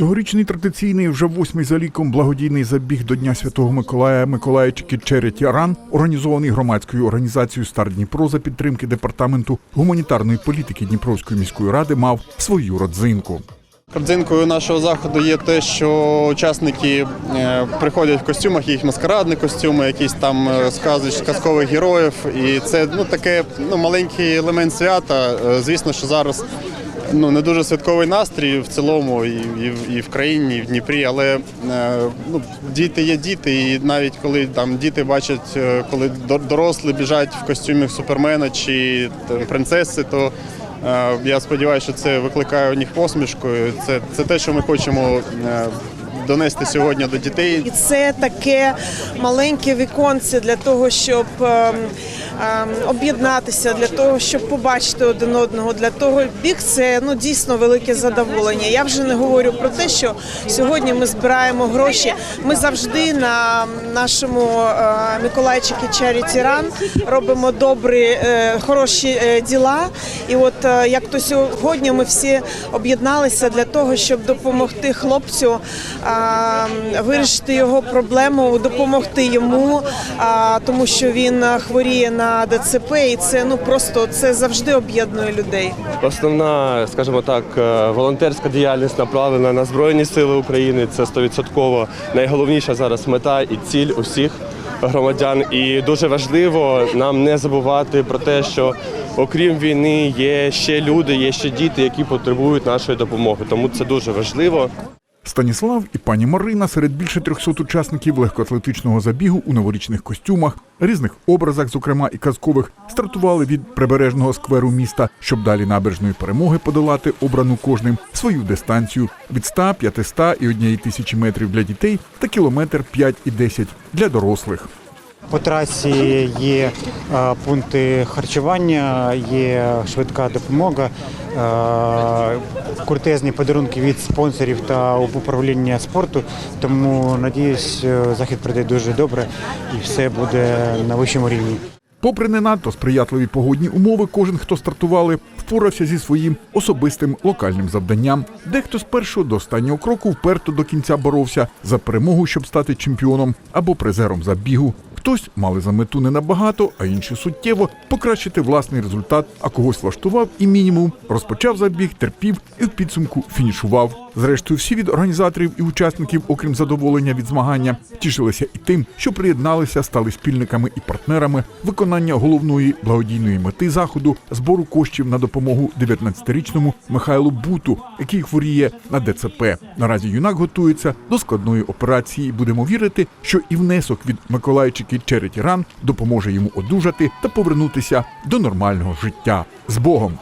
Цьогорічний традиційний вже восьмий за ліком благодійний забіг до Дня Святого Миколая Миколаївчики Череті Ран, організований громадською організацією Стар Дніпро за підтримки департаменту гуманітарної політики Дніпровської міської ради, мав свою родзинку. Родзинкою нашого заходу є те, що учасники е, приходять в костюмах, їх маскарадні костюми, якісь там е, сказич казкових героїв. І це ну таке ну маленький елемент свята. Е, Звісно, що зараз ну не дуже святковий настрій в цілому, і, і, і в країні, і в Дніпрі. Але е, ну, діти є діти, і навіть коли там діти бачать, е, коли до- дорослі біжать в костюмі супермена чи там, принцеси, то Е, Я сподіваюся, що це викликає у них посмішку. Це, це те, що ми хочемо донести сьогодні до дітей. І це таке маленьке віконце для того, щоб ем, ем, об'єднатися, для того, щоб побачити один одного. Для того біг це ну дійсно велике задоволення. Я вже не говорю про те, що сьогодні ми збираємо гроші. Ми завжди на нашому е, Миколайчики Charity Run робимо добрі, е, хороші е, діла. І от як то сьогодні ми всі об'єдналися для того, щоб допомогти хлопцю а, вирішити його проблему, допомогти йому, тому що він хворіє на ДЦП, і це ну просто це завжди об'єднує людей. Основна, скажімо так, е, волонтерська діяльність направлена на Збройні Сили України. Це 100% найголовніша зараз мета і ціль усіх громадян. І дуже важливо нам не забувати про те, що окрім війни є ще люди, є ще діти, які потребують нашої допомоги. Тому це дуже важливо. Станіслав і пані Марина серед більше 300 учасників легкоатлетичного забігу у новорічних костюмах, різних образах, зокрема і казкових, стартували від прибережного скверу міста, щоб далі набережної перемоги подолати обрану кожним свою дистанцію від 100, 500 і однієї тисячі метрів для дітей та кілометр 5 і 10 для дорослих. По трасі є е, пункти харчування, є швидка допомога, е, крутезні подарунки від спонсорів та управління спорту. Тому надіюсь, е, захід пройде дуже добре і все буде на вищому рівні. Попри не надто сприятливі погодні умови, кожен, хто стартували, впорався зі своїм особистим локальним завданням. Дехто з першого до останнього кроку вперто до кінця боровся за перемогу, щоб стати чемпіоном або призером забігу. Хтось мали за мету не набагато, а інші суттєво покращити власний результат, а когось влаштував і мінімум розпочав забіг, терпів і в підсумку фінішував. Зрештою, всі від організаторів і учасників, окрім задоволення від змагання, тішилися і тим, що приєдналися, стали спільниками і партнерами виконання головної благодійної мети заходу збору коштів на допомогу 19-річному Михайлу Буту, який хворіє на ДЦП. Наразі юнак готується до складної операції. Будемо вірити, що і внесок від Миколайчики Череті Ран допоможе йому одужати та повернутися до нормального життя з Богом.